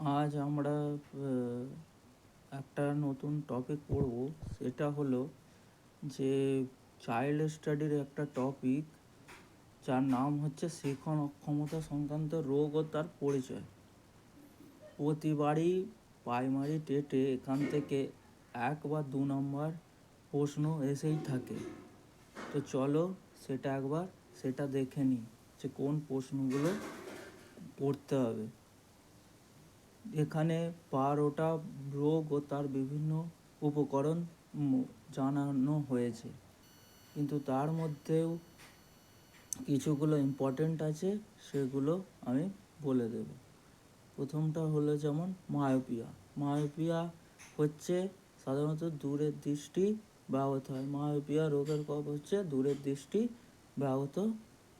আজ আমরা একটা নতুন টপিক পড়ব। সেটা হলো যে চাইল্ড স্টাডির একটা টপিক যার নাম হচ্ছে শিখন অক্ষমতা সংক্রান্ত রোগ ও তার পরিচয়। প্রতিবারই প্রাইমারি টেটে এখান থেকে এক বা দু নম্বর প্রশ্ন এসেই থাকে। তো চলো সেটা একবার, সেটা দেখে নিই যে কোন প্রশ্নগুলো পড়তে হবে। এখানে বারোটা রোগ ও তার বিভিন্ন উপকরণ জানানো হয়েছে। কিন্তু তার মধ্যেও কিছুগুলো ইম্পর্টেন্ট আছে, সেগুলো আমি বলে দেব। প্রথমটা হলো যেমন মায়োপিয়া মায়োপিয়া হচ্ছে সাধারণত দূরের দৃষ্টি ব্যাহত হয়। মায়োপিয়া রোগের কব হচ্ছে দূরের দৃষ্টি ব্যাহত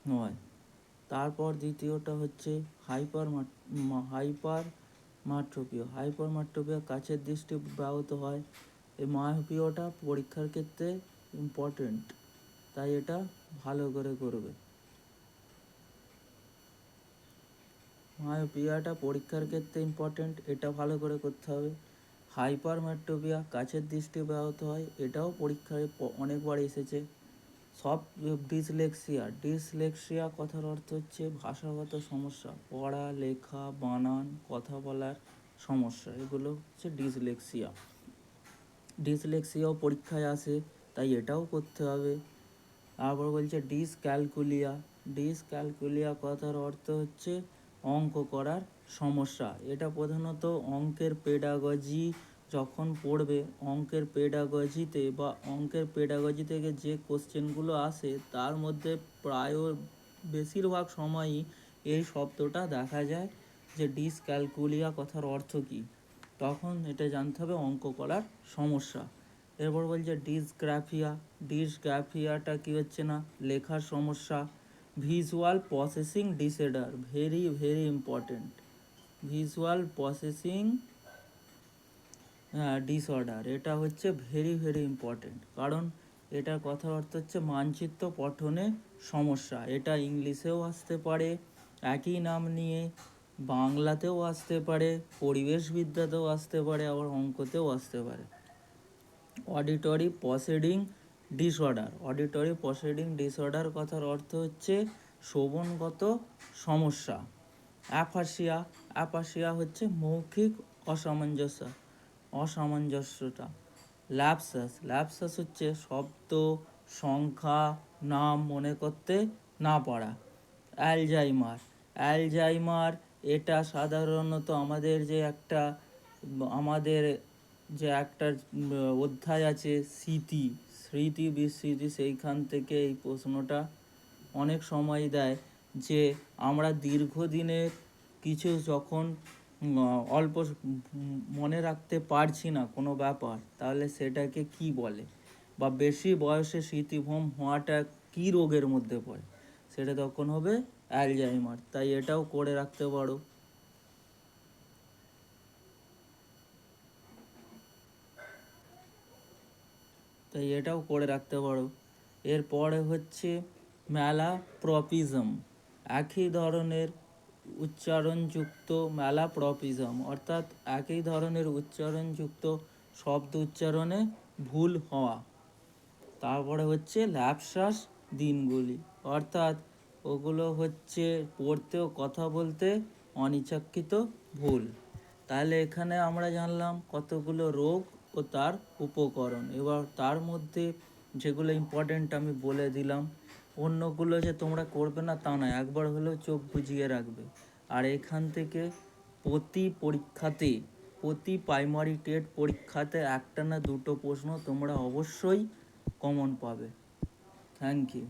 নয়। তারপর দ্বিতীয়টা হচ্ছে hyper hypermetropia hypermetropia কাছের দৃষ্টি ব্যাহত হয়। এই মায়োপিয়াটা পরীক্ষার ক্ষেত্রে ইম্পর্টেন্ট তাই এটা ভালো করে করবে। মায়োপিয়াটা পরীক্ষার ক্ষেত্রে ইম্পর্টেন্ট এটা ভালো করে করতে হবে। হাইপার ম্যাট্রোপিয়া কাছের দৃষ্টি ব্যাহত হয়, এটাও পরীক্ষায় অনেকবার এসেছে। সব ডিসলেক্সিয়া। ডিসলেক্সিয়া কথার অর্থ হচ্ছে ভাষাগত সমস্যা, পড়া, লেখা, বানান, কথা বলার সমস্যা। এগুলো হচ্ছে ডিসলেক্সিয়া। ডিসলেক্সিয়াও পরীক্ষায় আসে, তাই এটাও করতে হবে। তারপর বলছে ডিসক্যালকুলিয়া। ডিসক্যালকুলিয়া কথার অর্থ হচ্ছে অঙ্ক করার সমস্যা। এটা প্রধানত অঙ্কের পেডাগজি যখন পড়বে, অঙ্কের পেডাগজিতে বা অঙ্কের পেডাগজি থেকে যে কোশ্চেনগুলো আসে, তার মধ্যে প্রায় বেশিরভাগ সময়ই এই শব্দটা দেখা যায় যে ডিসক্যালকুলিয়া কথার অর্থ কী। তখন এটা জানতে হবে অঙ্ক করার সমস্যা। এরপর বলছে ডিসগ্রাফিয়া ডিসগ্রাফিয়াটা কি হচ্ছে না? লেখার সমস্যা। Visual processing disorder very very important visual processing disorder এটা হচ্ছে ভেরি ভেরি ইম্পর্টেন্ট কারণ এটার কথার অর্থ হচ্ছে মানচিত্র পঠনে সমস্যা। এটা ইংলিশেও আসতে পারে, একই নাম নিয়ে বাংলাতেও আসতে পারে, পরিবেশবিদ্যাতেও আসতে পারে, আবার অঙ্কতেও আসতে পারে। Auditory proceeding disorder auditory proceeding disorder কথার অর্থ হচ্ছে শ্রবণগত সমস্যা। অ্যাফাসিয়া অ্যাফাসিয়া হচ্ছে মৌখিক অসামঞ্জস্য। অসামঞ্জস্যতা। ল্যাপসাস। ল্যাপসাস হচ্ছে শব্দ, সংখ্যা, নাম মনে করতে না পারা। অ্যালজাইমার। অ্যালজাইমার এটা সাধারণত আমাদের যে একটা, আমাদের যে একটা অধ্যায় আছে স্মৃতি। স্মৃতি বিস্মৃতি সেইখান থেকে এই প্রশ্নটা অনেক সময় দেয় যে আমরা দীর্ঘদিনের কিছু যখন অল্প মনে রাখতে পারছি না কোনো ব্যাপার, তাহলে সেটাকে কি বলে? বা বেশি বয়সে স্মৃতিভ্রম হওয়াটা কি রোগের মধ্যে পড়ে? সেটা তখন হবে অ্যালজাইমার, তাই এটাও করে রাখতে পারো। তাই এটাও করে রাখতে পারো। এরপরে হচ্ছে মেলা প্রপিজম একই ধরনের উচ্চারণযুক্ত মেলা প্রপিজম অর্থাৎ একই ধরনের উচ্চারণযুক্ত শব্দ উচ্চারণে ভুল হওয়া। তারপরে হচ্ছে ল্যাপসাস দিনগুলি, অর্থাৎ ওগুলো হচ্ছে পড়তে ও কথা বলতে অনিচ্ছাকৃত ভুল। তাহলে এখানে আমরা জানলাম কতগুলো রোগ ও তার উপকরণ। এবার তার মধ্যে যেগুলো ইম্পর্টেন্ট আমি বলে দিলাম অন্যগুলো যে তোমরা করবে না তা নয়, একবার হলেও চোখ বুঝিয়ে রাখবে। আর এখান থেকে প্রতি পরীক্ষাতে, প্রতি প্রাইমারি টেট পরীক্ষাতে একটা না দুটো প্রশ্ন তোমরা অবশ্যই কমন পাবে। Thank you